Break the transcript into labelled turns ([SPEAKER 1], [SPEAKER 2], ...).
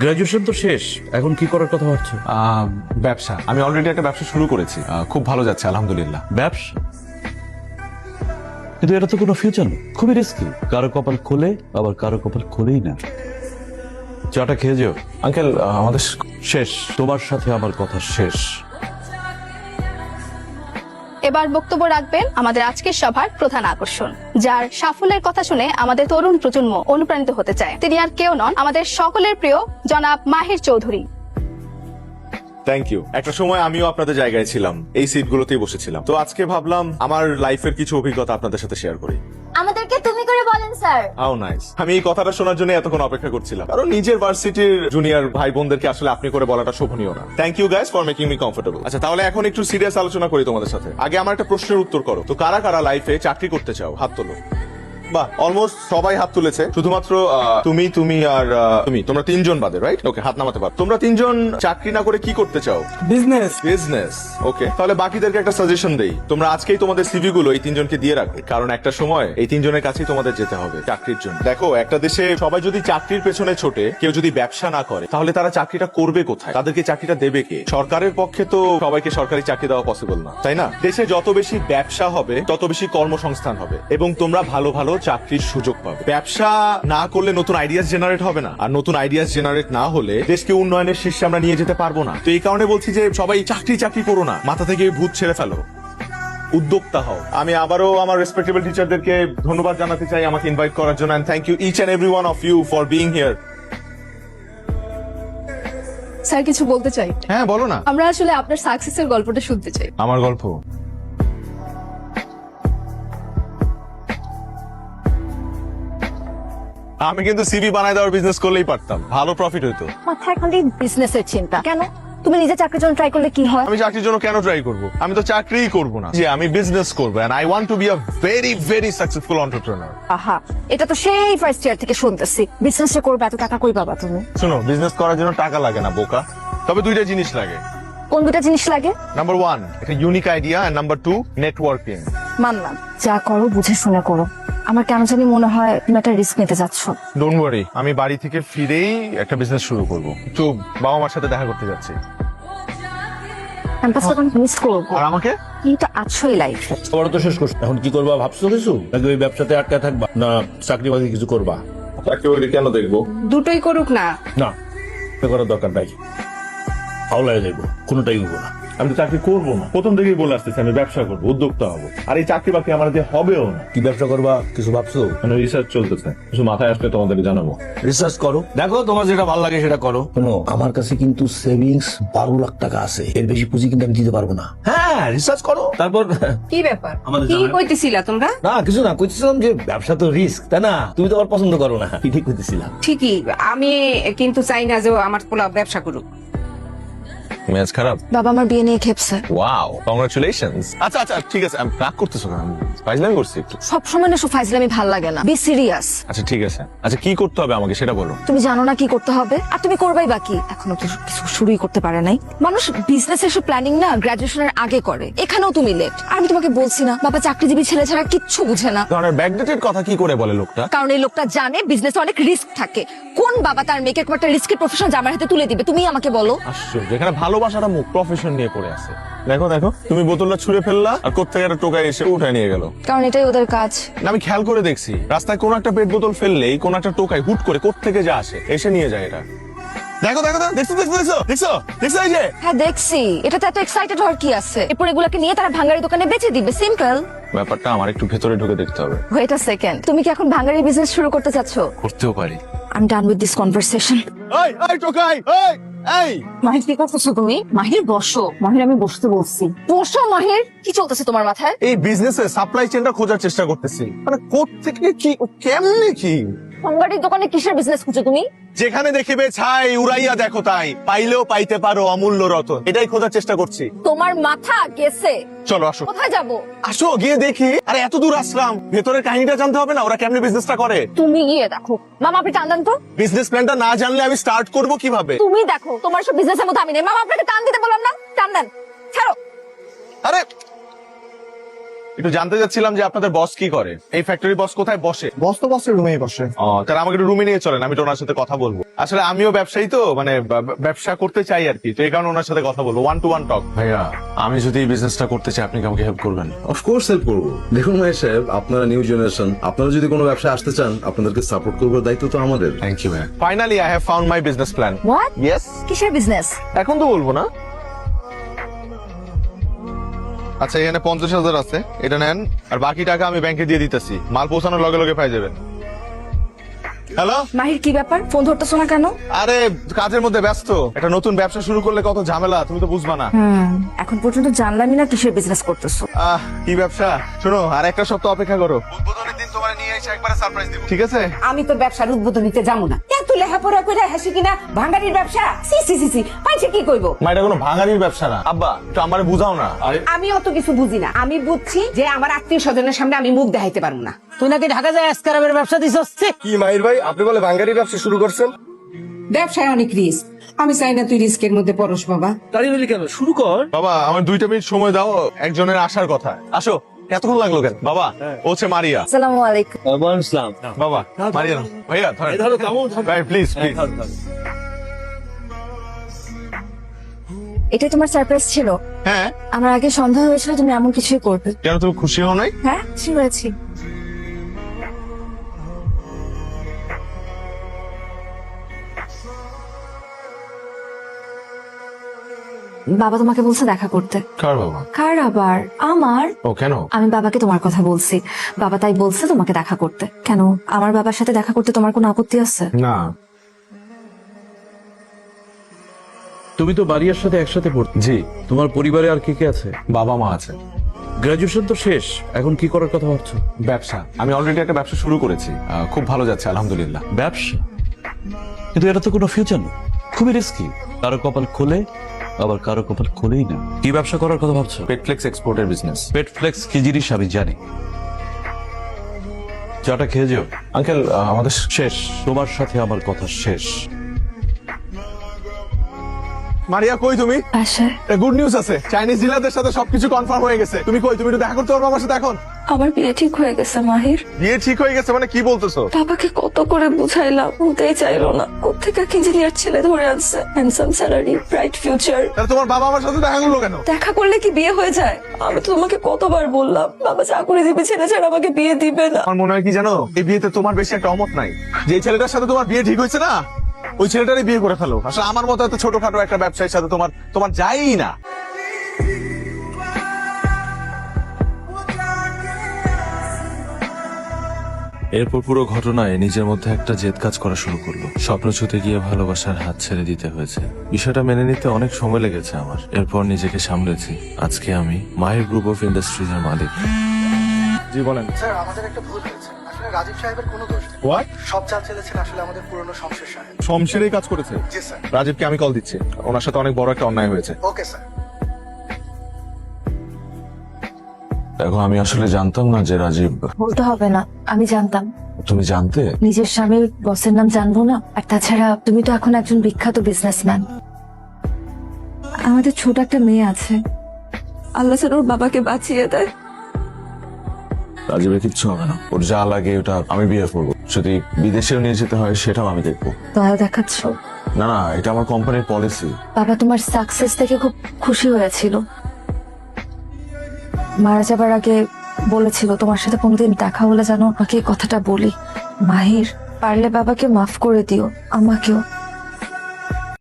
[SPEAKER 1] Graduation তো শেষ। এখন কি করার কথা ভাবছ?
[SPEAKER 2] আহ, ব্যবসা। আমি অলরেডি একটা ব্যবসা শুরু করেছি। আহ, খুব ভালো যাচ্ছে আলহামদুলিল্লাহ।
[SPEAKER 1] ব্যবসা? কিন্তু এটা তো কোনো ফিউচার নেই খুবই রিস্কি কারও কপাল খোলে আবার কারও কপাল খোলেই না। চাটা খেয়ে যেও।
[SPEAKER 2] আঙ্কেল আমাদের
[SPEAKER 1] শেষ। তোমার সাথে আমার কথা শেষ।
[SPEAKER 3] এবার বক্তব্য রাখবেন আমাদের আজকের সভার প্রধান আকর্ষণ, যার সাফল্যের কথা শুনে আমাদের তরুণ প্রজন্ম অনুপ্রাণিত হতে চায়। তিনি আর কেউ নন, আমাদের সকলের প্রিয় জনাব মাহির চৌধুরী।
[SPEAKER 4] থ্যাংক ইউ একটা সময় আমিও আপনাদের জায়গায় ছিলাম, এই সিটগুলোতেই বসেছিলাম। তো আজকে ভাবলাম আমার লাইফের কিছু অভিজ্ঞতা আপনাদের সাথে শেয়ার করি।
[SPEAKER 5] করে বলেন, স্যার।
[SPEAKER 4] হাউ নাইস আমি এই কথাটা শোনার জন্য এতক্ষণ অপেক্ষা করছিলাম। কারণ নিজের ভার্সিটির জুনিয়র ভাই বোনদেরকে আসলে আপনি করে বলাটা শোভনীয় না। Thank you guys for making me comfortable আচ্ছা তাহলে এখন একটু সিরিয়াস আলোচনা করি তোমাদের সাথে। আগে আমার একটা প্রশ্নের উত্তর করো। তো কারা কারা লাইফে চাকরি করতে চাও? হাত তোলো। বাহ অলমোস্ট সবাই হাত তুলেছে। শুধুমাত্র তুমি তুমি আর তুমি তোমরা তিনজন বাদে রাইট ওকে হাত নামাতে পারো। তোমরা তিনজন চাকরি না করে কি করতে চাও?
[SPEAKER 6] বিজনেস
[SPEAKER 4] বিজনেস ওকে তাহলে বাকিদেরকে একটা সাজেশন দেই। তোমরা আজকেই তোমাদের সিভি গুলো এই তিনজনকে দিয়ে রাখো কারণ একটা সময় এই তিনজনের কাছেই তোমাদের যেতে হবে চাকরির জন্য। দেখো একটা দেশে সবাই যদি চাকরির পেছনে ছোটে কেউ যদি ব্যবসা না করে তাহলে তারা চাকরিটা করবে কোথায়? তাদেরকে চাকরিটা দেবে কে? সরকারের পক্ষে তো সবাইকে সরকারি চাকরি দেওয়া পসিবল না তাই না? দেশে যত বেশি ব্যবসা হবে তত বেশি কর্মসংস্থান হবে। এবং তোমরা ভালো ভালো চাকরির সুযোগ পাবে। ব্যবসা না করলে নতুন আইডিয়াস জেনারেট হবে না। আর নতুন আইডিয়াস জেনারেট না হলে দেশকে উন্নয়নের শীর্ষে আমরা নিয়ে যেতে পারব না। তো এই কারণে বলছি যে সবাই চাকরি চাকরি করো না। মাথা থেকে ভূত ছেড়ে ফেলো। উদ্যোক্তা হও। আমি আবারও আমার রেসপেক্টেবল টিচারদেরকে ধন্যবাদ জানাতে চাই আমাকে ইনভাইট করার জন্য। And thank you each and every one of you for being here
[SPEAKER 3] sir কিছু বলতে চাই?
[SPEAKER 4] হ্যাঁ বলো না।
[SPEAKER 3] আমরা আসলে আপনার সাকসেসের গল্পটা শুনতে চাই।
[SPEAKER 4] আমার গল্প? আমি কিন্তু সিভি বানায় দেওয়ার বিজনেস করলেই পারতাম। ভালো প্রফিট হইতো।
[SPEAKER 5] মাথায় খালি বিজনেসের চিন্তা। কেন? তুমি নিজে চাকরির জন্য ট্রাই করলে কি হয়?
[SPEAKER 4] আমি চাকরির জন্য কেন ট্রাই করব? আমি তো চাকরিই করব না। যে আমি বিজনেস করব and I want to be a very very successful entrepreneur
[SPEAKER 5] আহা এটা তো সেই ফার্স্ট ইয়ার থেকে শুনতেছি। বিজনেসটা করবে এত টাকা কই পাবা তুমি?
[SPEAKER 4] শোনো বিজনেস করার জন্য টাকা লাগে না বোকা। তবে দুইটা জিনিস লাগে।
[SPEAKER 5] কোন দুটা জিনিস লাগে?
[SPEAKER 4] নাম্বার ওয়ান একটা unique idea and number two networking
[SPEAKER 5] মানলাম। যা করো বুঝে শুনে করো। আমার কেন জানি মনে হয় তুমি একটা রিস্ক নিতে যাচ্ছ
[SPEAKER 4] ডোন্ট ওয়ারি আমি বাড়ি থেকে ফিরেই একটা বিজনেস শুরু করব। একটু বাবা মার সাথে দেখা করতে যাচ্ছি।
[SPEAKER 5] ক্যাম্পাসটা আমি মিস করব।
[SPEAKER 4] আর আমাকে?
[SPEAKER 5] কিন্তু আছোই লাইফে
[SPEAKER 7] পড়া তো শেষ করছ। এখন কি করবা ভাবছ কিছু? নাকি ওই ব্যবসাতে আটকা থাকবা? না চাকরি বাকরি কিছু করবা?
[SPEAKER 4] চাকরি বাকরি কেন দেখব?
[SPEAKER 8] দুটোই করুক না।
[SPEAKER 7] না করার দরকার নাই। হাওলায় যাইবো কোনোটাই হইব না।
[SPEAKER 9] আমি তো চাকরি করব না। প্রথম থেকেই বলে আসতেছি আমি ব্যবসা করব উদ্যোক্তা হব। আর এই চাকরি বাকরি আমার দিয়ে হবেও না।
[SPEAKER 7] কি ব্যবসা করবা কিছু ভাবছ?
[SPEAKER 9] মানে রিসার্চ চলতেছে। কিছু মাথায় আসলে তোমাদেরকে জানাব।
[SPEAKER 7] রিসার্চ করো। দেখো তোমার যেটা ভালো লাগে সেটা করো। শোনো। আমার কাছে কিন্তু সেভিংস বারো লাখ টাকা আছে। এর বেশি পুঁজি কিন্তু আমি দিতে পারব না। হ্যাঁ রিসার্চ করো। তারপর
[SPEAKER 8] কি ব্যাপার?
[SPEAKER 7] আমাদের
[SPEAKER 8] কি কইতেছিলা তোমরা?
[SPEAKER 7] না কিছু না কইতেছিলাম যে ব্যবসা তো রিস্ক তাই না? তুমি তো আবার পছন্দ করো না। কি ঠিক কইতেছিলাম
[SPEAKER 8] ঠিকই আমি কিন্তু চাই না যে ও আমার পোলা ব্যবসা করুক।
[SPEAKER 4] মেজ খারাপ?
[SPEAKER 5] বাবা আমার বিয়ে নিয়ে খেপছে।
[SPEAKER 4] ওয়াও কংগ্রাচুলেশনস আচ্ছা আচ্ছা ঠিক আছে আমি রাগ করতেছো কেন? ফাইজলামি করছি একটু।
[SPEAKER 5] সবসময় না সব ফাইজলামি ভালো লাগে না। বি সিরিয়াস
[SPEAKER 4] আচ্ছা ঠিক আছে। আচ্ছা কি করতে হবে আমাকে সেটা বলো।
[SPEAKER 5] তুমি জানো না কি করতে হবে? আর তুমি করবাই বাকি এখনও তো কিছু শুরুই করতে পারে নাই। মানুষ বিজনেস এর প্ল্যানিং না গ্রাজুয়েশনের আগে করে। এখানেও তুমি লেট আমি তোমাকে বলছি না। বাবা চাকরিজীবী ছেলে ছাড়া কিচ্ছু বুঝে না।
[SPEAKER 4] ধরনের ব্যাকডেটেড কথা কি করে বলে লোকটা?
[SPEAKER 5] কারণ এই লোকটা জানে বিজনেসে অনেক রিস্ক থাকে। কোন বাবা তার মেয়েকে একটা রিস্কের প্রফেশন জামার হাতে তুলে দিবে? তুমি আমাকে বলো।
[SPEAKER 4] আশ্চর্য এখানে ভালোবাসাটা মুখ প্রফেশন নিয়ে পড়ে আছে। দেখো দেখো তুমি বোতলটা ছুঁড়ে ফেললা আর কোথেকে একটা টোকায় এসে উঠায় নিয়ে গেল।
[SPEAKER 5] কারণ এটাই ওদের কাজ।
[SPEAKER 4] না আমি খেয়াল করে দেখছি রাস্তায় কোন একটা পেট বোতল ফেললেই কোন একটা টোকায় হুট করে কোত্থেকে যা আসে এসে নিয়ে যায় এটা। দেখো দেখো দেখো, দেখছ দেখছ দেখছ দেখছ দেখছ এই যে?
[SPEAKER 5] হ্যাঁ দেখছি। এটাতে এত এক্সাইটেড হওয়ার কি আছে? এরপর এগুলোকে নিয়ে তারা ভাঙ্গারি দোকানে বেচে দিবে সিম্পল
[SPEAKER 4] ব্যাপারটা আমার একটু ভেতরে ঢুকে দেখতে হবে।
[SPEAKER 5] ওয়েট আ সেকেন্ড তুমি কি এখন ভাঙ্গারি বিজনেস শুরু করতে চাচ্ছ?
[SPEAKER 4] করতেও পারি।
[SPEAKER 5] I am done with this conversation
[SPEAKER 4] এই এই টোকাই এই! এই!
[SPEAKER 5] মাহির কি করতেছো তুমি? মাহির বসো। মাহির আমি বসতে বলছি। বসো মাহির! কি চলতেছে তোমার মাথায়?
[SPEAKER 4] এই বিজনেসে সাপ্লাই চেনটা খোঁজার চেষ্টা করতেছি। মানে কোত্থেকে কি কেমনে কি?
[SPEAKER 5] দোকানে কিসের বিজনেস খুঁজো তুমি?
[SPEAKER 4] যেখানে দেখিবে ছাই উড়াইয়া দেখো তাই। পাইলেও পাইতে পারো অমূল্য রতন। এটাই খোঁজার চেষ্টা করছি।
[SPEAKER 5] তোমার মাথা গেছে।
[SPEAKER 4] চলো আসো।
[SPEAKER 5] কোথায় যাব?
[SPEAKER 4] আসো গিয়ে দেখি। আরে এত দূর আসলাম। ভেতরের কাহিনীটা জানতে হবে না ওরা কেমনে বিজনেসটা করে?
[SPEAKER 5] তুমি গিয়ে দেখো। মামা আপনি টান দেন তো।
[SPEAKER 4] বিজনেস প্ল্যানটা না জানলে আমি স্টার্ট করব কীভাবে?
[SPEAKER 5] তুমি দেখো তোমার সব বিজনেসের মধ্যে আমি নেই। মামা আপনাকে টান দিতে বললাম না। টান দেন। ছাড়ো।
[SPEAKER 4] আরে একটু জানতে চাচ্ছিলাম যে আপনাদের বস কি করে? এই ফ্যাক্টরি বস কোথায় বসে?
[SPEAKER 6] বস তো বসের রুমেই বসে।
[SPEAKER 4] ও তাহলে আমাকে একটু রুমে নিয়ে চলেন আমি তো ওনার সাথে কথা বলব। আসলে আমিও ব্যবসায়ী তো মানে ব্যবসা করতে চাই আর কি তো এই কারণে ওনার সাথে কথা বলব ওয়ান টু ওয়ান টক
[SPEAKER 2] ভাইয়া আমি যদি এই বিজনেসটা করতে চাই আপনি কি আমাকে হেল্প করবেন?
[SPEAKER 10] অফকোর্স হেল্প করব। দেখুন ভাই সাহেব আপনারা নিউ জেনারেশন আপনারা যদি কোনো ব্যবসা আসতে চান আপনাদেরকে সাপোর্ট করবার দায়িত্ব তো আমাদের।
[SPEAKER 2] থ্যাংক ইউ ভাইয়া।
[SPEAKER 4] Finally I have found my business plan
[SPEAKER 5] what
[SPEAKER 4] yes
[SPEAKER 5] কিসের বিজনেস
[SPEAKER 4] এখন তো বলব না। আচ্ছা এখানে পঞ্চাশ হাজার আছে। এটা নেন। আর বাকি টাকা আমি ব্যাংকে দিয়ে দিতেছি। মাল পৌঁছানোর লগে লগে পাই যাবেন। হ্যালো
[SPEAKER 5] মাহির কি ব্যাপার? ফোন ধরতেছো না কেন?
[SPEAKER 4] আরে কাজের মধ্যে ব্যস্ত। একটা নতুন ব্যবসা শুরু করলে কত ঝামেলা তুমি তো বুঝবা না।
[SPEAKER 5] এখন পর্যন্ত জানলামই না কিসের বিজনেস করতেছো।
[SPEAKER 4] আহ কি ব্যবসা? শোনো আর একটা সপ্তাহ অপেক্ষা করো। উদ্বোধনের দিন তোমার নিয়ে এসে একবারে সারপ্রাইজ দিব। ঠিক আছে?
[SPEAKER 8] আমি তোর ব্যবসার উদ্বোধন নিতে যাব না। এত লেখাপড়া করে হাসি কিনা? ভাঙ্গারির ব্যবসা? সি সি সি সি। পাইছে কি কইব?
[SPEAKER 4] মা এটা কোনো ভাঙারির ব্যবসা না। আব্বা একটু আমারে বুঝাও না।
[SPEAKER 8] আমি অত কিছু বুঝি না। আমি বুঝছি যে আমার আত্মীয় স্বজনের সামনে আমি মুখ দেখাইতে পারব না।
[SPEAKER 11] তুই নাকি ঢাকা যায় আজকারামের ব্যবসা দিস
[SPEAKER 6] কি মাহির ভাই আপনি বলে বাঙ্গারি ব্যবসা শুরু করছেন?
[SPEAKER 8] ব্যবসায় অনেক রিস্ক আমি চাই না তুই রিস্কের মধ্যে পড়স বাবা।
[SPEAKER 7] তাড়াতাড়ি কেন? শুরু কর।
[SPEAKER 4] বাবা আমার দুইটা মিনিট সময় দাও একজনের আসার কথা। আসো। এতক্ষণ লাগল কেন? বাবা ও হচ্ছে মারিয়া।
[SPEAKER 5] আসসালামু আলাইকুম।
[SPEAKER 4] বাবা মারিয়া। ভাইয়া
[SPEAKER 7] ধরো,
[SPEAKER 4] ভাই প্লিজ প্লিজ
[SPEAKER 5] এটাই তোমার সারপ্রাইজ ছিল?
[SPEAKER 4] হ্যাঁ।
[SPEAKER 5] আমার আগে সন্দেহ হয়েছিল তুমি এমন কিছুই করবে।
[SPEAKER 4] কেন তুমি খুশি হও নাই?
[SPEAKER 5] হ্যাঁ খুশি হয়েছি। বাবা তোমাকে বলছে দেখা করতে।
[SPEAKER 2] কার বাবা?
[SPEAKER 5] কার আবার? আমার?
[SPEAKER 2] ও কেন?
[SPEAKER 5] আমি বাবাকে তোমার কথা বলছি। বাবা তাই বলছে তোমাকে দেখা করতে। কেন? আমার বাবার সাথে দেখা করতে তোমার কোনো আপত্তি আছে?
[SPEAKER 2] না।
[SPEAKER 1] তুমি তো বাড়িয়ার সাথে একসাথে পড়তে।
[SPEAKER 2] জি।
[SPEAKER 1] তোমার পরিবারে আর কে কে আছে?
[SPEAKER 2] বাবা মা আছে।
[SPEAKER 1] গ্রাজুয়েশন তো শেষ। এখন কি করার কথা ভাবছ?
[SPEAKER 2] ব্যবসা। আমি অলরেডি একটা ব্যবসা শুরু করেছি। আহ, খুব ভালো যাচ্ছে আলহামদুলিল্লাহ।
[SPEAKER 1] ব্যবসা? কিন্তু এটা তো কোনো ফিউচার না খুবই রিস্কি কারও কপাল খোলে আবার কারও কপাল খোলেই না। কি ব্যবসা করার কথা ভাবছ?
[SPEAKER 2] পেটফ্লেক্স এক্সপোর্টের বিজনেস
[SPEAKER 1] পেট ফ্লেক্স কি জিনিস আমি জানি। চাটা খেয়ে যেও।
[SPEAKER 2] আঙ্কেল আমাদের
[SPEAKER 1] শেষ। তোমার সাথে আমার কথা শেষ।
[SPEAKER 4] মারিয়া কই তুমি? গুড নিউজ আছে। চাইনিজ ডিলারদের সাথে সবকিছু কনফার্ম হয়ে গেছে। তুমি কই? তুমি একটু দেখা করতে পারবে আমার সাথে এখন?
[SPEAKER 5] আমার বিয়ে ঠিক হয়ে গেছে মাহির।
[SPEAKER 4] বিয়ে ঠিক হয়ে গেছে মানে কি বলতেছো?
[SPEAKER 5] বাবাকে কত করে বুঝাইলাম বলতেই চাইলো না। কোথেকে ইঞ্জিনিয়ার ছেলে ধরে আনছে হ্যান্ডসাম স্যালারি ব্রাইট ফিউচার
[SPEAKER 4] তাহলে তোমার বাবা আমার সাথে দেখা করল কেন?
[SPEAKER 5] দেখা করলে কি বিয়ে হয়ে যায়? আমি তো তোমাকে কতবার বললাম বাবা চাকরি দিবে ছেলে ছাড়া আমাকে বিয়ে দিবে না।
[SPEAKER 4] আমার মনে হয় কি জানো? এই বিয়েতে তোমার বেশি একটা অমত নাই। যে ছেলেটার সাথে তোমার বিয়ে ঠিক হয়েছে না ওই ছেলেটারই বিয়ে করে ফেলো। আসলে আমার মতো এত ছোটখাটো একটা ব্যবসায়ীর সাথে তোমার তোমার যাই না।
[SPEAKER 12] এরপর পুরো ঘটনায় নিজের মধ্যে একটা জেদ কাজ করা শুরু করল। স্বপ্ন ছুতে গিয়ে ভালোবাসার হাত ছেড়ে দিতে হয়েছে। বিষয়টা মেনে নিতে অনেক সময় লেগেছে আমার। এরপর নিজেকে সামলেছি। আজকে আমি মাহির গ্রুপ অফ ইন্ডাস্ট্রিজ এর মালিক।
[SPEAKER 4] জি বলেন।
[SPEAKER 6] স্যার আমাদের একটা ভুল হয়েছে। আসলে রাজীব সাহেবের কোনো দোষ নেই।
[SPEAKER 4] হোয়াট
[SPEAKER 6] সব চাল চেলেছেন আসলে আমাদের পুরনো সংসদ সাহেব।
[SPEAKER 4] শমশেরই কাজ করেছে?
[SPEAKER 6] জি স্যার।
[SPEAKER 4] রাজীবকে আমি কল দিচ্ছি। ওনার সাথে অনেক বড় একটা অন্যায় হয়েছে।
[SPEAKER 6] Okay sir.
[SPEAKER 12] দেখো আমি আসলে জানতাম না যে রাজীব
[SPEAKER 5] বলতে হবে না আমি জানতাম।
[SPEAKER 12] তুমি জানতে?
[SPEAKER 5] নিজের স্বামীর বসের নাম জানব না? আর তাছাড়া তুমি তো এখন একজন বিখ্যাত বিজনেসম্যান আমাদের ছোট একটা মেয়ে আছে। আল্লাহ যেন ওর বাবাকে বাঁচিয়ে দেয়।
[SPEAKER 12] রাজীবের কিচ্ছু হবে না। ওর যা লাগে ওটা আমি বিয়ে করব। যদি বিদেশেও নিয়ে যেতে হয় সেটাও আমি দেখব।
[SPEAKER 5] দয়া দেখাচ্ছ?
[SPEAKER 12] না না এটা আমার কোম্পানির পলিসি
[SPEAKER 5] বাবা তোমার সাকসেস থেকে খুব খুশি হয়েছিল। মারা যাবার আগে বলেছিল, তোমার সাথে কোনোদিন দেখা হলে যেন আমাকে কথাটা বলি। মাহির, পারলে বাবাকে মাফ করে দিও, আমাকেও।